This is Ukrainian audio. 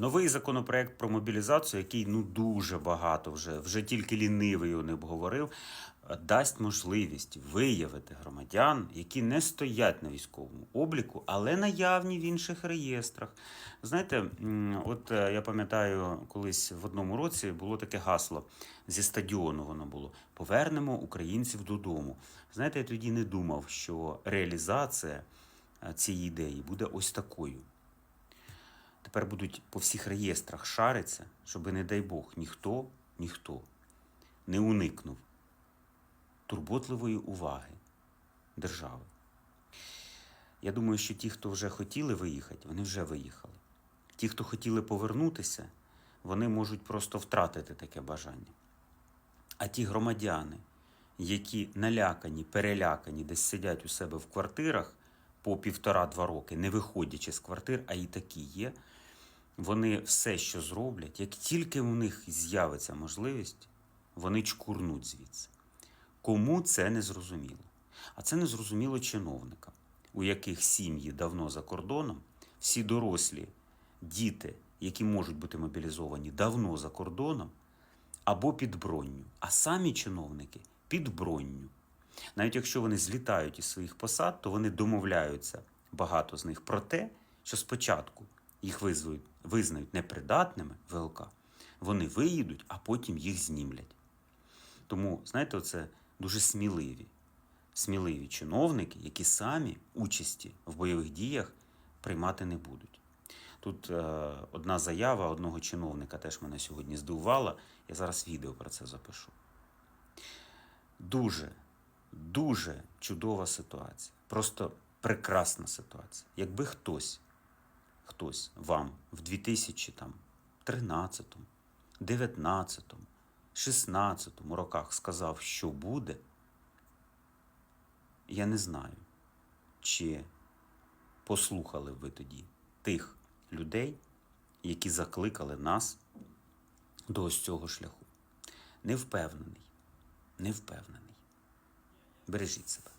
Новий законопроект про мобілізацію, який ну дуже багато вже, вже тільки лінивий не обговорив, е, дасть можливість виявити громадян, які не стоять на військовому обліку, але наявні в інших реєстрах. Знаєте, от е, я пам'ятаю, колись в одному році було таке гасло зі стадіону. Воно було повернемо українців додому. Знаєте, я тоді не думав, що реалізація е, цієї ідеї буде ось такою. Тепер будуть по всіх реєстрах шариться, щоб, не дай Бог, ніхто, ніхто не уникнув турботливої уваги держави. Я думаю, що ті, хто вже хотіли виїхати, вони вже виїхали. Ті, хто хотіли повернутися, вони можуть просто втратити таке бажання. А ті громадяни, які налякані, перелякані, десь сидять у себе в квартирах по півтора-два роки, не виходячи з квартир, а і такі є, вони все, що зроблять, як тільки у них з'явиться можливість, вони чкурнуть звідси. Кому це не зрозуміло? А це не зрозуміло чиновникам, у яких сім'ї давно за кордоном, всі дорослі діти, які можуть бути мобілізовані давно за кордоном, або під бронню, а самі чиновники під бронню. Навіть якщо вони злітають із своїх посад, то вони домовляються багато з них про те, що спочатку їх визнають, визнають непридатними ВЛК, вони виїдуть, а потім їх знімлять. Тому, знаєте, це дуже сміливі, сміливі чиновники, які самі участі в бойових діях приймати не будуть. Тут е, одна заява одного чиновника теж мене сьогодні здивувала. Я зараз відео про це запишу. Дуже, дуже чудова ситуація. Просто прекрасна ситуація. Якби хтось, хтось вам в 2013, 19, 16 роках сказав, що буде, я не знаю, чи послухали ви тоді тих людей, які закликали нас до ось цього шляху. Не впевнений, не впевнений. Бережіть себе.